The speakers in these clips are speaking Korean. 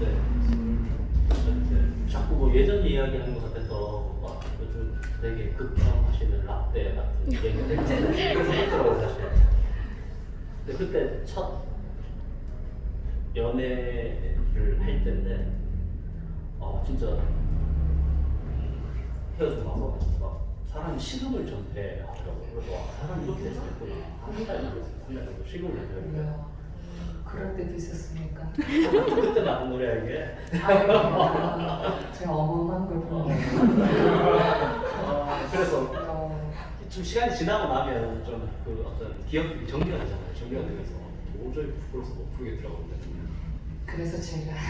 네. 자꾸 뭐 예전 이야기하는 것 같아서 막 요즘 되게 극혐하시는 라떼 같은 얘기를 했더라고요 사실. 근데 그때 첫 연애를 할 때인데 아 진짜 헤어지고 나서 막 사람이 식음을 전폐하더라고요. 그래서 와, 사람이 이렇게 될수 있구나. 한달 정도, 식음을 전폐하니까. 그럴 때도 있었습니까? 그때 나온 노래야 이게. 아, 제가 어마어마한 걸 보네요. 아, 그래서 어, 좀 시간이 지나고 나면 좀 그 어떤 기억들이 정리가 되잖아요. 정리가 되면서 도저히 부끄러워서 못 풀겠더라고요. 그래서 제가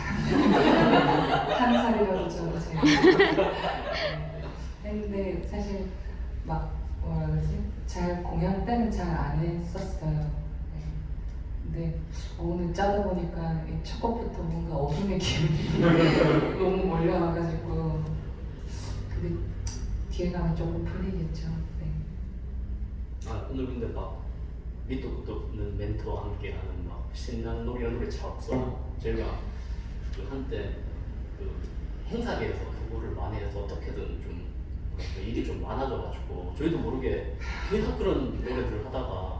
한 살이라도 좀 제가 네. 했는데 사실 막 뭐라 그러지 잘 공연 때는 잘 안 했었어요. 네. 근데 오늘 짜다 보니까 이첫 곡부터 뭔가 어둠의 기운이 너무 몰려와가지고 근데 뒤에 가면 조금 풀리겠죠. 네. 아 오늘 근데 막 밑도 끝도 없는 멘토와 함께하는 막 신나는 노래 이런 노래 잘 없어. 저희가 그 한때 그 행사계에서 그거를 많이 해서 어떻게든 좀 일이 좀 많아져가지고 저희도 모르게 계속 그런 노래들을 하다가 좀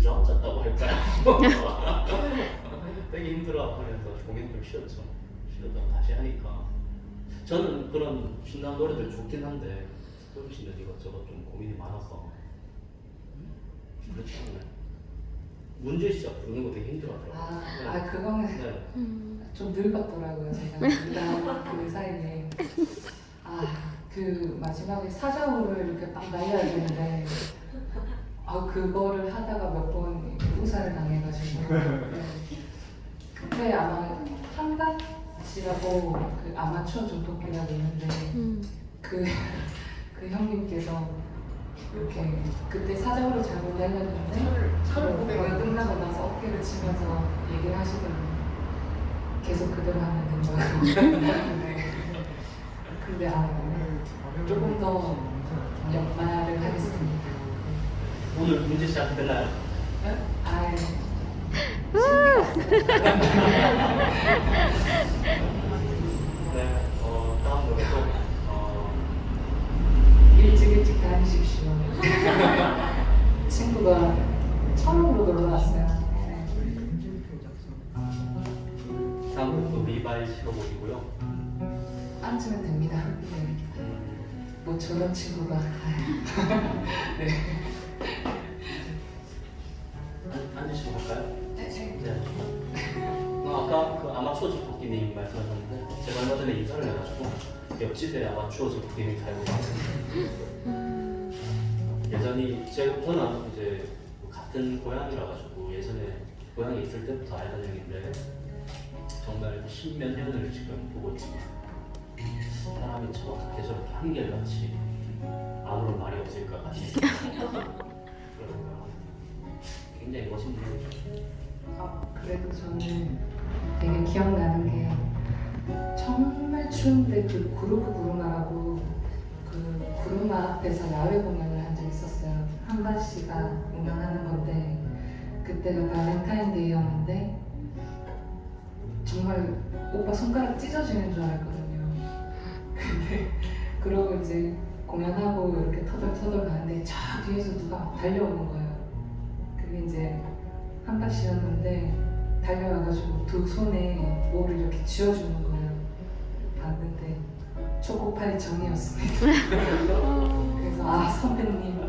주저앉았다고 할까요? 되게 힘들어 하면서 공연 좀 쉬었죠. 쉬었다가 다시 하니까 저는 그런 신나는 노래들 좋긴 한데 씨는 이것저것 좀 고민이 많아서 그렇지 않나요? 문제 시작 부르는 거 되게 힘들어하더라고요. 아, 네. 아 그거는 네. 좀 늙었더라고요 제가 그 사이에 아그 마지막에 사자우를 이렇게 딱 날려야 되는데 아 그거를 하다가 몇번 우사를 당해가지고 네. 그때 아마 한박 씨라고 그 아마추어 중토끼라고 있는데 그, 그 형님께서 이렇게 그때 사자우를 잘못 날렸는데 거의 끝나고 나서 어깨를 치면서 얘기를 하시더라고요. 계속 그대로 하면 된다고. 네. 근데 아, 조금 더 하겠습니다. 오늘 문제 시작 되나요? 아, 네. 어, 다음 노래도 어, 일찍 일찍 다니십시오. 친구가 처음으로 놀러 왔어요. 네. 다음 곡도 미발 실어보이고요. 앉으면 됩니다. 네. 음, 뭐 저런 친구가 네. 전에 이사를 해가지고 옆집에 아마추어 조폭기님 살고. 예전이 제 저는 이제 같은 고향이라 가지고 예전에 고향에 있을 때부터 알던 형인데 정말 십몇 년을 지금 보고 있지만 사람이 저렇게 저렇게 한결같이 아무런 말이 없을까 같이 그러니까 굉장히 멋진 분이죠. 아, 그래도 저는 되게 기억나는 게 정말 추운데 그 구르브 구르마라고 그 구르마 앞에서 야외 공연을 한 적이 있었어요. 한발 씨가 운영하는 건데 그때가 발렌타인데이였는데 정말 오빠 손가락 찢어지는 줄 알았거든요. 근데 그러고 이제 공연하고 이렇게 터덜터덜 가는데 저 뒤에서 누가 막 달려오는 거예요. 그게 이제 한박 씨였는데 달려와가지고 두 손에 뭐를 이렇게 쥐어주는 거예요. 봤는데 초코파이 정이었습니다. 그래서 아 선배님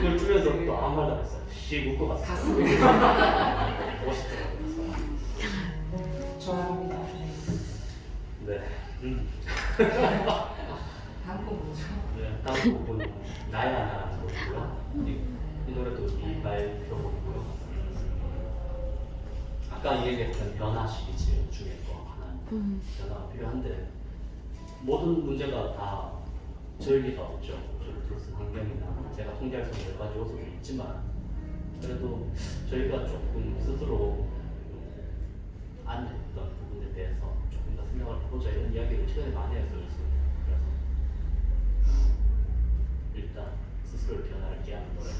그걸 주면서 또 아무 말도 안 했어요. 씩 웃고 갔어요. 가슴이 멋있더라고요. 좋아합니다. 네. 네. 음. 다음 곡 뭐죠? 네. 다음 곡은 나야 나라는 곡이고요. 이, 이 노래도 이발 표곡이고요. 아까 얘기했던 변화 시리즈 중에 또 하나 변화가 필요한데 모든 문제가 다 저일 리가 없죠. 저를 둘러싼 환경이나 제가 통제할 수 있는 여러 가지 요소도 있지만 그래도 저희가 조금 스스로 안 했던 부분에 대해서 조금 더 생각을 해보자 이런 이야기를 최근에 많이 했어요. 그래서 일단 스스로의 변화를 깨하는 노래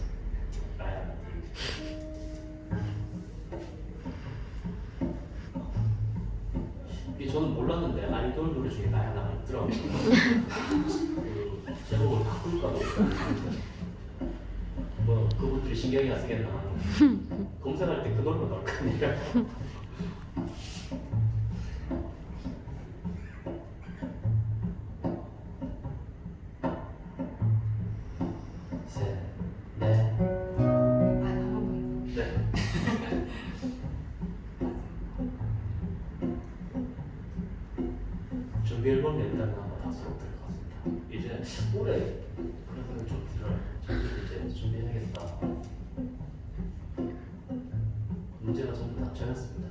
나야 이 저는 몰랐는데 아이돌 노래 중에 나야 나가 있더라고요. 그 제목을 바꿀까도 뭐 그분들이 신경이 안 쓰겠나 검색할 때 그 노래가 나올 거 아니에요. 준비 앨범 낸다면 아마 다 수록 될것 같습니다. 이제 올해 그래서 좀 저희도 이제 준비해야겠다. 문제가 전부 다 정했습니다.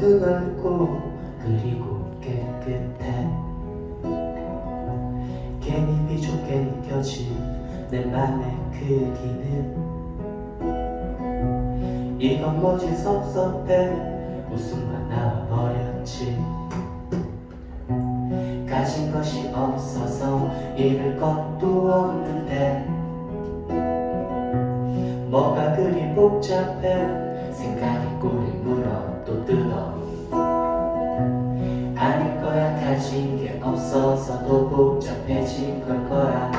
드넓고 그리고 깨끗해. 괜히 비좁게 느껴진 내 맘의 크기는 이건 뭐지 섭섭해. 웃음만 나와버렸지. 가진 것이 없어서 잃을 것도 없는데 뭐가 그리 복잡해. 생각이 꼬리 물어 또 뜯어 가진 게 없어서 더 복잡해진 걸 거야.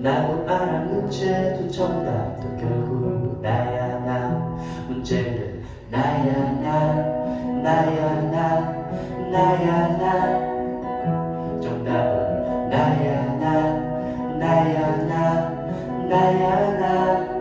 나도 알아 문제도 정답도 결국 나야 나. 문제는 나야 나. 나야 나. 나야 나. 정답은 나야 나. 나야 나. 나야 나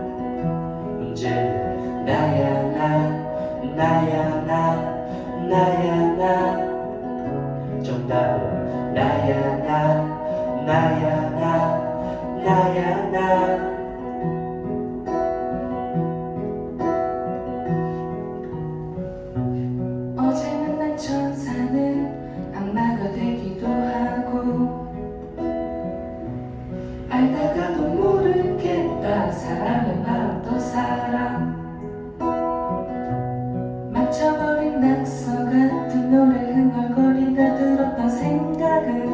맞춰버린 낙서 같은 노래 흥얼거리다 들었던 생각은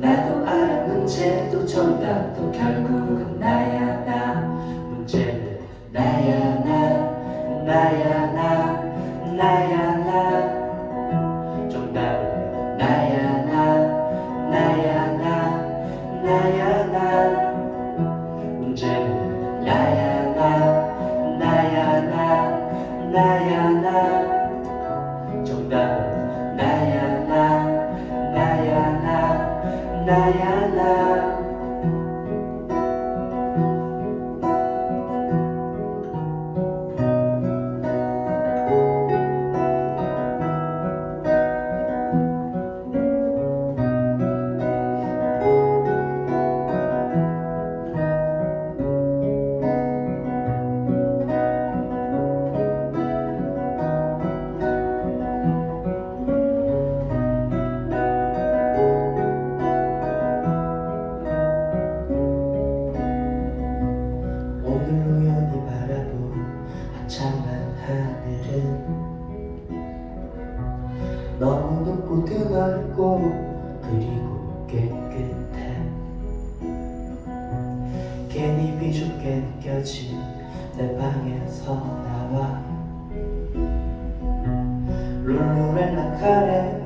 나도 알아 문제도 정답도 결국은 나야 나. 문제는 나야 나. 나야 나. 나야 나 나 서 나와. 룰루렐라 카레